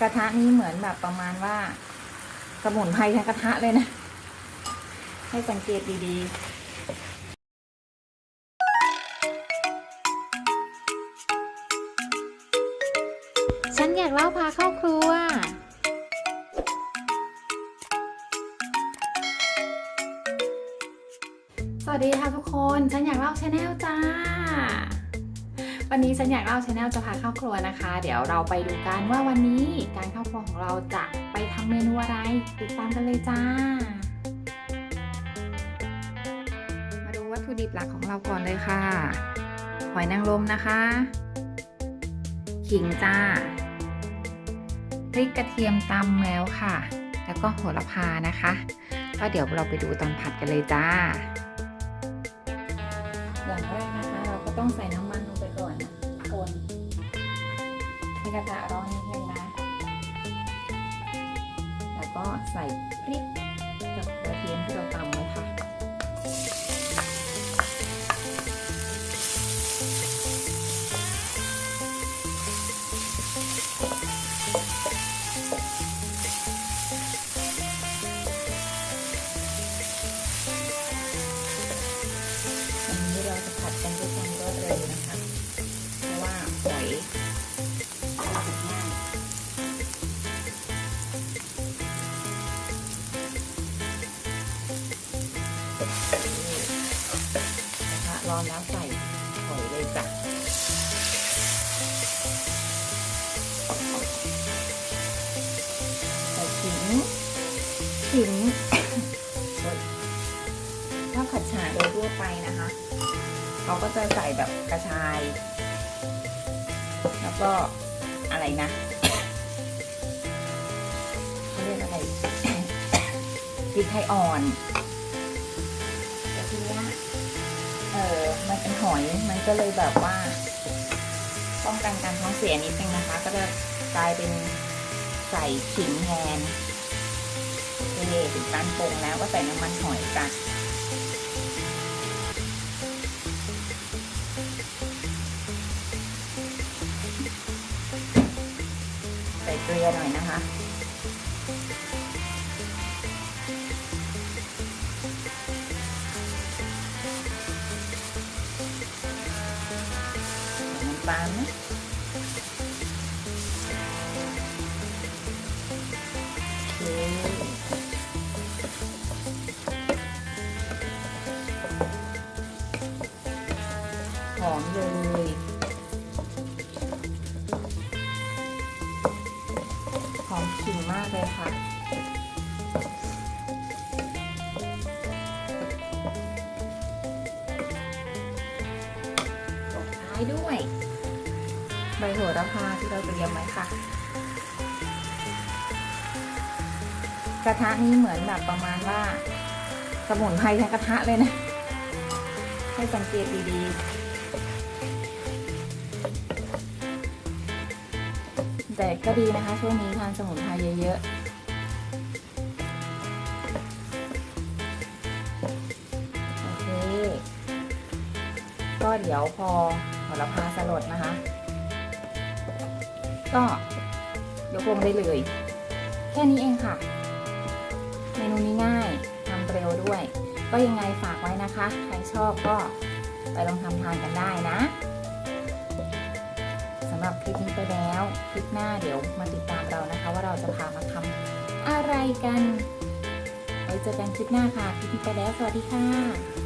กระทะนี้เหมือนแบบประมาณว่าสมุนไพรทั้งกระทะเลยนะ ให้สังเกตดีๆฉันอยากเล่าพาเข้าครัว สวัสดีค่ะทุกคน ฉันอยากเล่าชาแนลจ้า วันนี้ฉันอยากเล่าชาแนลจะพาเข้าครัวนะคะ เดี๋ยวเราไปดูกันว่าวันนี้การเข้าครัวของเราจะไปทำเมนูอะไร ติดตามกันเลยจ้า มาดูวัตถุดิบหลักของเราก่อนเลยค่ะ หอยนางรมนะคะ ขิงจ้า พริกกระเทียมตำแล้วค่ะ แล้วก็โหระพานะคะ ก็เดี๋ยวเราไปดูตอนผัดกันเลยจ้า อย่างแรกนะคะ เราก็ต้องใส่น้ำ ให้กระทะร้อนนิดนึงนะ แล้วก็ใส่พริกกับ นะคะร้อนแล้วใส่หอยเลยจ้ะใส่ขิงขิงโอ๊ยถ้าผัดฉ่าโดยทั่วไปนะคะ เขาก็จะใส่แบบกระชาย แล้วก็อะไรนะเขาเรียกอะไรพริกไทยอ่อน อยมันก็เลยแบบว่าป้องกันการท้องเสียนิดนึงนะคะ ก็จะกลายเป็นใส่ขิงแทนโอเคถึงการปรุงแล้วก็ใส่น้ำมันหอยจ้ะใส่เกลือหน่อยนะคะ ใส่น้ำตานะหอมเลยหอมขิงมากเลยค่ะ ตบท้ายด้วย ใบโหระพาที่เราเตรียมไว้ค่ะ กระทะนี้เหมือนแบบประมาณว่า สมุนไพรทั้งกระทะเลยนะ ให้สังเกตดีๆ แต่ก็ดีนะคะ ช่วงนี้ทานสมุนไพรเยอะๆโอเคก็เดี๋ยวพอหัวละพาสลดนะคะ ก็ยกลงได้เลย แค่นี้เองค่ะ เมนูนี้ง่ายทำเร็วด้วย ก็ยังไงฝากไว้นะคะ ใครชอบก็ไปลองทำทานกันได้นะสำหรับคลิปนี้ไปแล้ว คลิปหน้าเดี๋ยวมาติดตามเรานะคะ ว่าเราจะพามาทำอะไรกันไว้เจอกันคลิปหน้าค่ะ คลิปนี้ไปแล้ว สวัสดีค่ะ